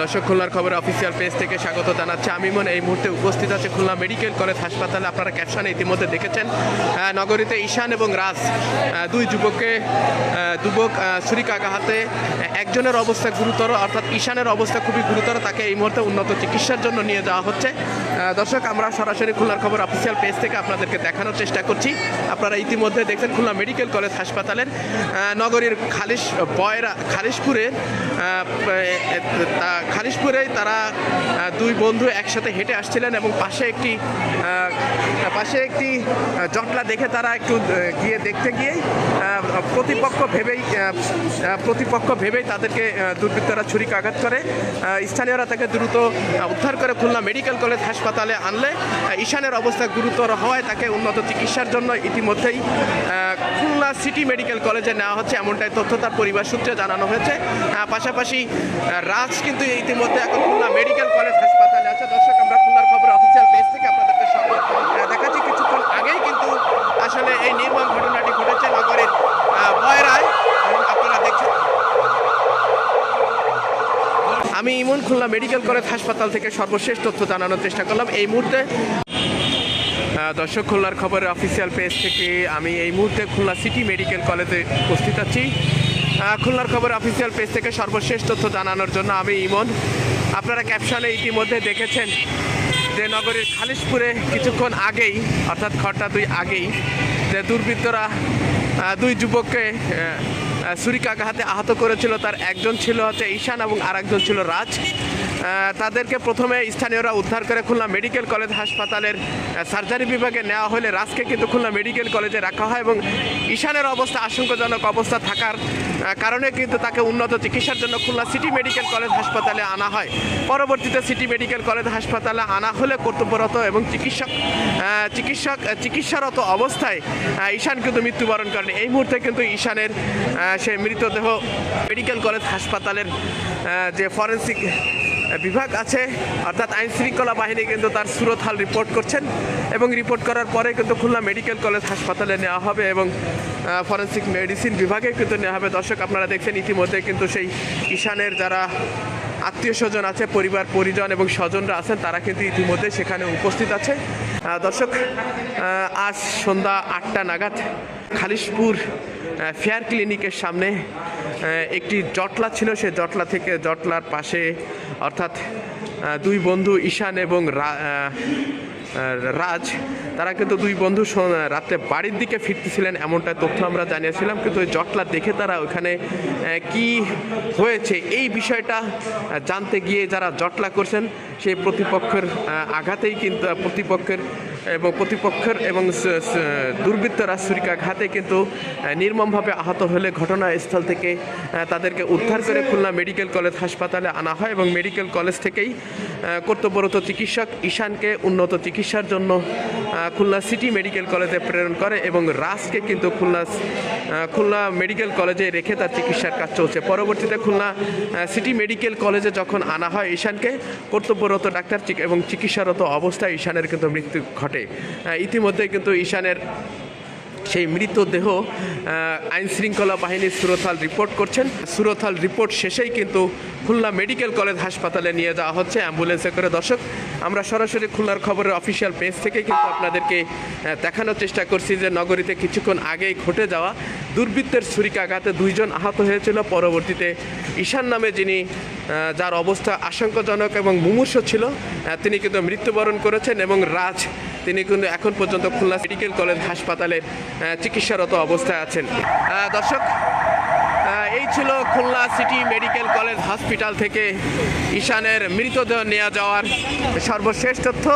দর্শক, খুলনার খবর অফিসিয়াল পেজ থেকে স্বাগত জানাচ্ছি। আমি মনে এই মুহূর্তে উপস্থিত আছে খুলনা মেডিকেল কলেজ হাসপাতালে। আপনারা ক্যাপশনে ইতিমধ্যে দেখেছেন। নগরীতে ঈশান এবং রাজ দুই যুবককে যুবক ছুরিকাঘাতে একজনের অবস্থা গুরুতর, অর্থাৎ ঈশানের অবস্থা খুবই গুরুতর। তাকে এই মুহূর্তে উন্নত চিকিৎসার জন্য নিয়ে যাওয়া হচ্ছে। দর্শক, আমরা সরাসরি খুলনার খবর অফিসিয়াল পেজ থেকে আপনাদেরকে দেখানোর চেষ্টা করছি। আপনারা ইতিমধ্যে দেখছেন খুলনা মেডিকেল কলেজ হাসপাতালের নগরীর খালিশ বয়রা, খালিশপুরের খালিশপুরে তারা দুই বন্ধু একসাথে হেঁটে আসছিলেন এবং পাশে একটি পাশে একটি জটলা দেখে তারা একটু গিয়ে দেখতে গিয়ে প্রতিপক্ষ ভেবেই প্রতিপক্ষ ভেবেই তাদেরকে দুর্বৃত্তরা ছুরিকাঘাত করে স্থানীয়রা তাকে দ্রুত উদ্ধার করে খুলনা মেডিকেল কলেজ হাসপাতালে আনলে। ঈশানের অবস্থা গুরুতর হওয়ায় তাকে উন্নত চিকিৎসার জন্য ইতিমধ্যেই খুলনা সিটি মেডিকেল কলেজে নেওয়া হচ্ছে, এমনটাই তথ্য তার পরিবার সূত্রে জানানো হয়েছে। পাশাপাশি রাজ কিন্তু ইতিমধ্যে এখন খুলনা মেডিকেল কলেজ হাসপাতালে আছে। দর্শক, আমরা খুলনার খবর অফিসিয়াল পেজ থেকে আপনাদেরকে সব দেখাচ্ছি। কিছুক্ষণ আগেই কিন্তু আসলে এই নির্মম ঘটনাটি ঘটেছে নগরের বয়রায়। আপনারা দেখছেন আমি ইমন, খুলনা মেডিকেল কলেজ হাসপাতাল থেকে সর্বশেষ তথ্য জানানোর চেষ্টা করলাম এই মুহূর্তে। দর্শক, খুলনার খবরের অফিসিয়াল পেজ থেকে আমি এই মুহূর্তে খুলনা সিটি মেডিকেল কলেজে উপস্থিত আছি। খুলনার খবর অফিসিয়াল পেজ থেকে সর্বশেষ তথ্য জানানোর জন্য আমি ইমন। আপনারা ক্যাপশনে ইতিমধ্যে দেখেছেন যে নগরীর খালিশপুরে কিছুক্ষণ আগেই, অর্থাৎ ঘরটা দুই আগেই, যে দুর্বৃত্তরা দুই যুবককে ছুরিকাঘাতে আহত করেছিল। তার একজন ছিল হচ্ছে ঈশান এবং আরেকজন ছিল রাজ। তাদেরকে প্রথমে স্থানীয়রা উদ্ধার করে খুলনা মেডিকেল কলেজ হাসপাতালের সার্জারি বিভাগে নেওয়া হলে রাজকে কিন্তু খুলনা মেডিকেল কলেজে রাখা হয় এবং ঈশানের অবস্থা আশঙ্কাজনক অবস্থা থাকার কারণে কিন্তু তাকে উন্নত চিকিৎসার জন্য খুলনা সিটি মেডিকেল কলেজ হাসপাতালে আনা হয়। পরবর্তীতে সিটি মেডিকেল কলেজ হাসপাতালে আনা হলে কর্তব্যরত এবং চিকিৎসক চিকিৎসক, চিকিৎসারত অবস্থায় ঈশান কিন্তু মৃত্যুবরণ করেন। এই মুহূর্তে কিন্তু ঈশানের সেই মৃতদেহ মেডিকেল কলেজ হাসপাতালের যে ফরেন্সিক বিভাগ আছে, অর্থাৎ আইন শৃঙ্খলা বাহিনী কিন্তু তার সুরতহাল রিপোর্ট করছেন এবং রিপোর্ট করার পরে কিন্তু খুলনা মেডিকেল কলেজ হাসপাতালে নেওয়া হবে এবং ফরেন্সিক মেডিসিন বিভাগে কিন্তু নেওয়া হবে। দর্শক, আপনারা দেখছেন ইতিমধ্যে কিন্তু সেই ঈশানের যারা আত্মীয় স্বজন আছে, পরিবার, পরিজন এবং স্বজনরা আছেন, তারা কিন্তু ইতিমধ্যে সেখানে উপস্থিত আছে। দর্শক আজ সন্ধ্যা আটটা নাগাদ খালিশপুর ফেয়ার ক্লিনিকের সামনে একটি জটলা ছিল সেই জটলা থেকে জটলার পাশে, অর্থাৎ দুই বন্ধু ঈশান এবং রাজ, তারা কিন্তু দুই বন্ধু সো- রাতে বাড়ির দিকে ফিরতেছিলেন, এমনটা তথ্য আমরা জানিয়েছিলাম। কিন্তু ওই জটলা দেখে তারা ওখানে কি হয়েছে এই বিষয়টা জানতে গিয়ে যারা জটলা করছেন, সেই প্রতিপক্ষের আঘাতেই কিন্তু প্রতিপক্ষের এবং প্রতিপক্ষের এবং দুর্বৃত্তরা ছুরিকাঘাতে কিন্তু নির্মমভাবে আহত হলে ঘটনাস্থল থেকে তাদেরকে উদ্ধার করে খুলনা মেডিকেল কলেজ হাসপাতালে আনা হয় এবং মেডিকেল কলেজ থেকেই কর্তব্যরত চিকিৎসক ঈশানকে উন্নত চিকিৎসার জন্য খুলনা সিটি মেডিকেল কলেজে প্রেরণ করে এবং রাজকে কিন্তু খুলনা খুলনা মেডিকেল কলেজে রেখে তার চিকিৎসার কাজ চলছে। পরবর্তীতে খুলনা সিটি মেডিকেল কলেজে যখন আনা হয় ঈশানকে, কর্তব্যরত ডাক্তার এবং চিকিৎসারত অবস্থায় ঈশানের কিন্তু মৃত্যু ঘটে। আহ, ইতিমধ্যে কিন্তু ঈশানের সেই মৃতদেহ আইন শৃঙ্খলা বাহিনীর সুরথাল রিপোর্ট করছেন। সুরথাল রিপোর্ট শেষেই কিন্তু খুলনা মেডিকেল কলেজ হাসপাতালে নিয়ে যাওয়া হচ্ছে অ্যাম্বুলেন্সে করে। দর্শক আমরা সরাসরি খুলনার খবরের অফিসিয়াল পেজ থেকে কিন্তু আপনাদেরকে দেখানোর চেষ্টা করছি যে নগরীতে কিছুক্ষণ আগেই ঘটে যাওয়া দুর্বৃত্তের ছুরিকাঘাতে দুইজন আহত হয়েছিল। পরবর্তীতে ঈশান নামে যিনি যার অবস্থা আশঙ্কাজনক এবং মুমূর্ষ ছিল তিনি কিন্তু মৃত্যুবরণ করেছেন এবং রাজ তিনি কিন্তু এখন পর্যন্ত খুলনা মেডিকেল কলেজ হাসপাতালে চিকিৎসারত অবস্থায় আছেন। দর্শক এই ছিল Khulna city medical college hospital থেকে ঈশানের মৃতদেহ নেওয়া যাওয়ার সর্বশেষ তথ্য।